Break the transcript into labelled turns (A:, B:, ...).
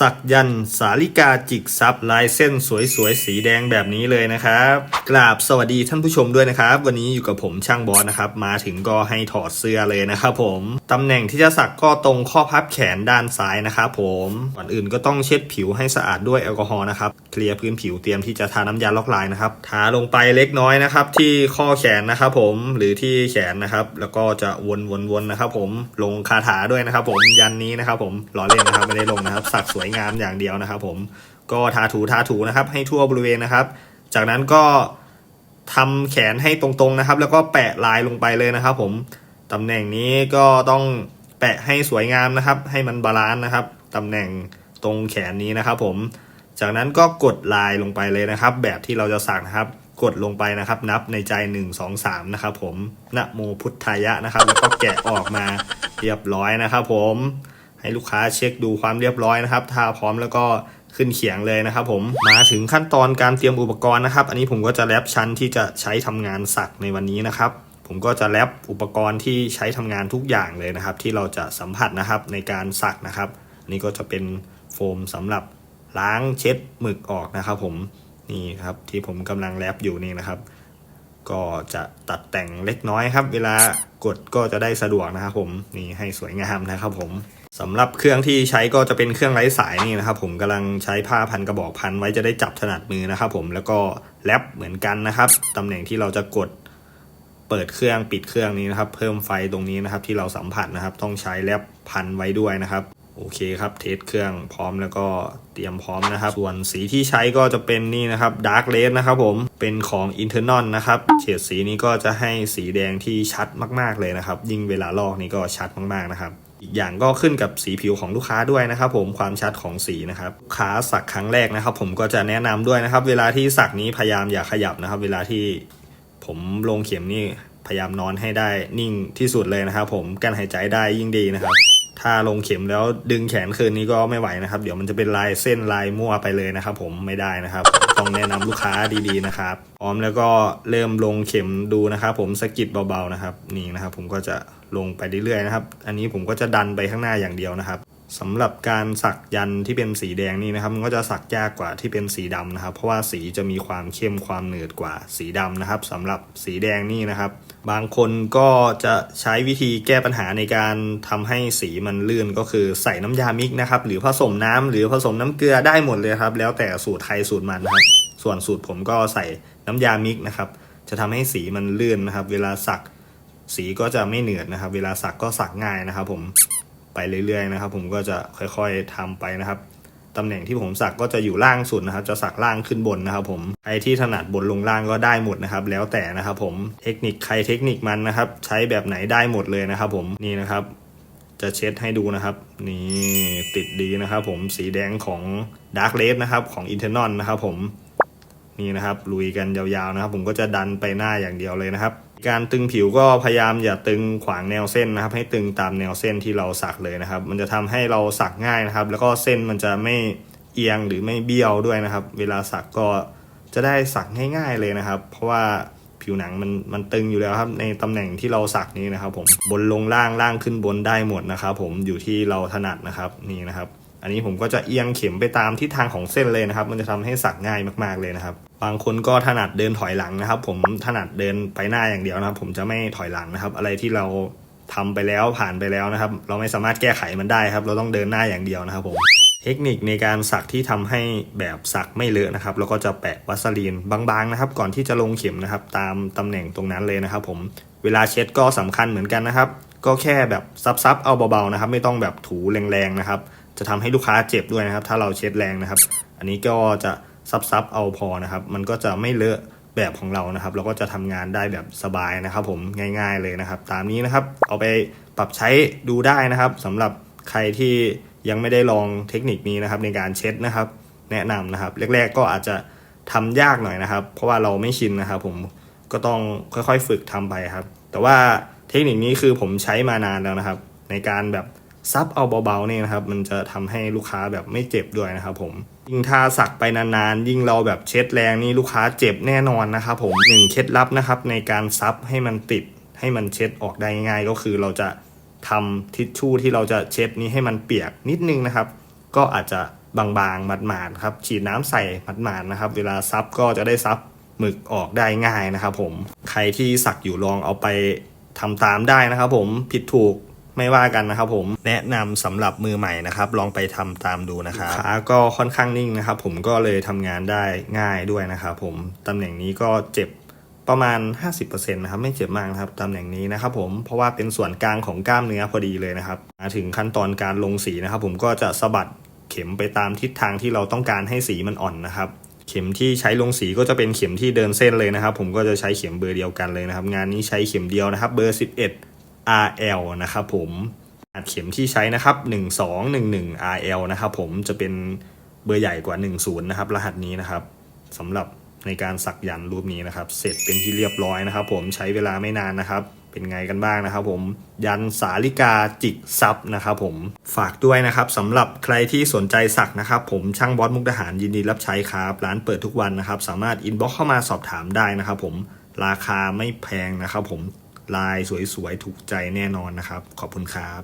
A: สักยันสาลิกาจิกซับลายเส้นสวยๆ สีแดงแบบนี้เลยนะครับ กราบสวัสดีท่านผู้ชมด้วยนะครับ วันนี้อยู่กับผมช่างบอสนะครับ มาถึงก็ให้ถอดเสื้อเลยนะครับผมตำแหน่งที่จะสักก็ตรงข้อพับแขนด้านซ้ายนะครับผมก่อนอื่นก็ต้องเช็ดผิวให้สะอาดด้วยแอลกอฮอล์นะครับเคลียร์พื้นผิวเตรียมที่จะทาน้ำยาล็อกลายนะครับทาลงไปเล็กน้อยนะครับ ที่ข้อแขนนะครับผมหรือที่แขนนะครับ แล้วก็จะวนๆๆนะครับ ผมลงคาถาด้วยนะครับ ผมยันนี้นะครับ ผมล้อเล่นนะครับไม่ได้ลงนะครับสักสวยงามอย่างเดียวนะครับผมก็ทาถูทาถูนะครับ ให้ทั่วบริเวณนะครับ จากนั้นก็ทำแขนให้ตรงๆนะครับ แล้วก็แปะลายลงไปเลยนะครับ ผมตำแหน่งนี้ก็ต้องแปะให้สวยงามนะครับ ให้มันบาลานซ์นะครับตำแหน่งตรงแขนนี้นะครับ ผมจากนั้นก็กดลายลงไปเลยนะครับ แบบที่เราจะสักนะครับ กดลงไปนะครับ นับในใจ 1 2 3 นะครับ ผมนะโมพุทธายะนะครับ แล้วก็แกะออกมาเรียบร้อยนะครับ ผม ให้ลูกค้าเช็คดูความเรียบร้อยนะครับถ้าพร้อมแล้วก็ขึ้นเขียงเลยนะครับผมมาถึงขั้นตอนการเตรียมอุปกรณ์นะครับ อันนี้ผมก็จะแรปชั้นที่จะใช้ทำงานสักในวันนี้นะครับ ผมก็จะแรปอุปกรณ์ที่ใช้ทำงานทุกอย่างเลยนะครับ ที่เราจะสัมผัสนะครับในการสักนะครับ อันนี้ก็จะเป็นโฟมสำหรับล้างเช็ดหมึกออกนะครับ ผมนี่ครับที่ผมกำลังแรปอยู่นี่นะครับ ก็จะตัดแต่งเล็กน้อยครับ เวลากดก็จะได้สะดวกนะครับผมนี่ให้สวยงามนะครับผม สำหรับเครื่องที่ใช้ก็จะเป็นเครื่องไร้สายนี่นะครับ ผมกำลังใช้ผ้าพันกระบอกพันไว้จะได้จับถนัดมือนะครับผมแล้วก็แรปเหมือนกันนะครับตำแหน่งที่เราจะกดเปิดเครื่องปิดเครื่องนี้นะครับ เพิ่มไฟตรงนี้นะครับที่เราสัมผัสนะครับ ต้องใช้แรปพันไว้ด้วยนะครับโอเคครับเทสเครื่องพร้อมแล้วก็เตรียมพร้อมนะครับ ส่วนสีที่ใช้ก็จะเป็นนี่นะครับ Dark Red นะครับผมเป็นของ Internal นะครับเฉดสีนี้ก็จะให้สีแดงที่ชัดมากๆเลยนะครับ ยิ่งเวลาลอกนี่ก็ชัดมากๆนะครับ อีกอย่างก็ขึ้นกับสีผิวของลูกค้าด้วยนะครับผมความชัดของสีนะครับลูกค้าสักครั้งแรกนะครับ ผมก็จะแนะนำด้วยนะครับ เวลาที่สักนี้พยายามอย่าขยับนะครับ เวลาที่ผมลงเข็มนี่พยายามนอนให้ได้นิ่งที่สุดเลยนะครับ ผมกั้นหายใจได้ยิ่งดีนะครับ ถ้าลงเข็มแล้วดึงแขนคืนนี้ก็ไม่ไหวนะครับ เดี๋ยวมันจะเป็นลายเส้นลายมั่วไปเลยนะครับ ผมไม่ได้นะครับ ต้องแนะนำลูกค้าดีๆนะครับ พร้อมแล้วก็เริ่มลงเข็มดูนะครับ ผมสกิดเบาๆนะครับ นี่นะครับ ผมก็จะลงไปเรื่อยๆนะครับ อันนี้ผมก็จะดันไปข้างหน้าอย่างเดียวนะครับ สำหรับการสักยันที่เป็นสีแดงนี่นะครับมันก็จะสักยากกว่าที่เป็นสีดำนะครับ เพราะว่าสีจะมีความเข้มความหนืดกว่าสีดำนะครับสำหรับสีแดงนี่นะครับ บางคนก็จะใช้วิธีแก้ปัญหาในการทำให้สีมันลื่นก็คือใส่น้ำยามิกนะครับหรือผสมน้ำหรือผสมน้ำเกลือได้หมดเลยครับ แล้วแต่สูตรใครสูตรมันครับ ส่วนสูตรผมก็ใส่น้ำยามิกนะครับ จะทำให้สีมันลื่นนะครับ เวลาสักสีก็จะไม่เหนืดนะครับ เวลาสักก็สักง่ายนะครับผม ไปเรื่อยๆนะครับ ผมก็จะค่อยๆทำไปนะครับตำแหน่งที่ผมสักก็จะอยู่ล่างสุดนะครับ จะสักล่างขึ้นบนนะครับ ผมใครที่ถนัดบนลงล่างก็ได้หมดนะครับ แล้วแต่นะครับ ผมเทคนิคใครเทคนิคมันนะครับ ใช้แบบไหนได้หมดเลยนะครับ ผมนี่นะครับ จะเช็ดให้ดูนะครับ นี่ติดดีนะครับ ผมสีแดงของ Dark Red นะครับของ Internal นะครับ ผมนี่นะครับลุยกันยาวๆนะครับ ผมก็จะดันไปหน้าอย่างเดียวเลยนะครับ การตึงผิวก็พยายามอย่าตึงขวางแนวเส้นนะครับ ให้ตึงตามแนวเส้นที่เราสักเลยนะครับ มันจะทำให้เราสักง่ายนะครับ แล้วก็เส้นมันจะไม่เอียงหรือไม่เบี้ยวด้วยนะครับ เวลาสักก็จะได้สักง่ายๆเลยนะครับ เพราะว่าผิวหนังมันมันตึงอยู่แล้วครับในตำแหน่งที่เราสักนี้นะครับ ผมบนลงล่างล่างขึ้นบนได้หมดนะครับ ผมอยู่ที่เราถนัดนะครับนี่นะครับ อันนี้ผมก็จะเอียงเข็มไปตามทิศทางของเส้นเลยนะครับ มันจะทำให้สักง่ายมากๆเลยนะครับ บางคนก็ถนัดเดินถอยหลังนะครับ ผมถนัดเดินไปหน้าอย่างเดียวนะครับ ผมจะไม่ถอยหลังนะครับ อะไรที่เราทำไปแล้วผ่านไปแล้วนะครับ เราไม่สามารถแก้ไขมันได้ครับ เราต้องเดินหน้าอย่างเดียวนะครับผมเทคนิคในการสักที่ทำให้แบบสักไม่เลอะนะครับ แล้วก็จะแปะวัสลีนบางๆนะครับ ก่อนที่จะลงเข็มนะครับ ตามตำแหน่งตรงนั้นเลยนะครับ ผมเวลาเช็ดก็สำคัญเหมือนกันนะครับ ก็แค่แบบซับๆเอาเบาๆนะครับ ไม่ต้องแบบถูแรงๆนะครับ จะทำให้ลูกค้าเจ็บด้วยนะครับ ถ้าเราเช็ดแรงนะครับ อันนี้ก็จะซับๆเอาพอนะครับ มันก็จะไม่เลอะแบบของเรานะครับ เราก็จะทำงานได้แบบสบายนะครับ ผมง่าย ๆเลยนะครับ ตามนี้นะครับ เอาไปปรับใช้ดูได้นะครับสำหรับใครที่ยังไม่ได้ลองเทคนิคนี้นะครับในการเช็ดนะครับ แนะนำนะครับแรก ๆ ก็อาจจะทำยากหน่อยนะครับ เพราะว่าเราไม่ชินนะครับ ผมก็ต้องค่อยๆ ฝึกทำไปครับ แต่ว่าเทคนิคนี้คือผมใช้มานานแล้วนะครับ ในการแบบ ซับเอาเบาๆเนี่ยนะครับ มันจะทำให้ลูกค้าแบบไม่เจ็บด้วยนะครับผมยิ่งถ้าสักไปนานๆ ยิ่งเราแบบเช็ดแรงนี่ลูกค้าเจ็บแน่นอนนะครับผมหนึ่งเคล็ดลับนะครับ ในการซับให้มันติดให้มันเช็ดออกได้ง่ายก็คือเราจะทำทิชชู่ที่เราจะเช็ดนี้ให้มันเปียกนิดนึงนะครับ ก็อาจจะบางๆหมาดๆครับฉีดน้ำใส่หมาดๆนะครับ เวลาซับก็จะได้ซับหมึกออกได้ง่ายนะครับผมใครที่สักอยู่ลองเอาไปทำตามได้นะครับผมผิดถูก ไม่ว่ากันนะครับผมแนะนำสำหรับมือใหม่นะครับ ลองไปทำตามดูนะครับขาก็ค่อนข้างนิ่งนะครับ ผมก็เลยทำงานได้ง่ายด้วยนะครับผมตำแหน่งนี้ก็เจ็บประมาณ 50%นะครับไม่เจ็บมากนะครับตำแหน่งนี้นะครับผมเพราะว่าเป็นส่วนกลางของกล้ามเนื้อพอดีเลยนะครับมาถึงขั้นตอนการลงสีนะครับ ผมก็จะสะบัดเข็มไปตามทิศทางที่เราต้องการให้สีมันอ่อนนะครับ เข็มที่ใช้ลงสีก็จะเป็นเข็มที่เดินเส้นเลยนะครับ ผมก็จะใช้เข็มเบอร์เดียวกันเลยนะครับ งานนี้ใช้เข็มเดียวนะครับ เบอร์ 11 RL นะครับผมอัดเข็มที่ใช้นะครับ 1211 RL นะครับผมจะเป็นเบอร์ใหญ่กว่า 10 นะครับ รหัสนี้นะครับสำหรับในการสักยันรูปนี้นะครับ เสร็จเป็นที่เรียบร้อยนะครับ ผมใช้เวลาไม่นานนะครับ เป็นไงกันบ้างนะครับ ผมยันสาลิกาจิกซับนะครับ ผมฝากด้วยนะครับสำหรับใครที่สนใจสักนะครับ ผมช่างบอสมุกดาหารยินดีรับใช้ครับร้านเปิดทุกวันนะครับ สามารถอินบ็อกเข้ามาสอบถามได้นะครับ ผมราคาไม่แพงนะครับ ผม ลายสวยๆ ถูกใจแน่นอนนะครับ ขอบคุณครับ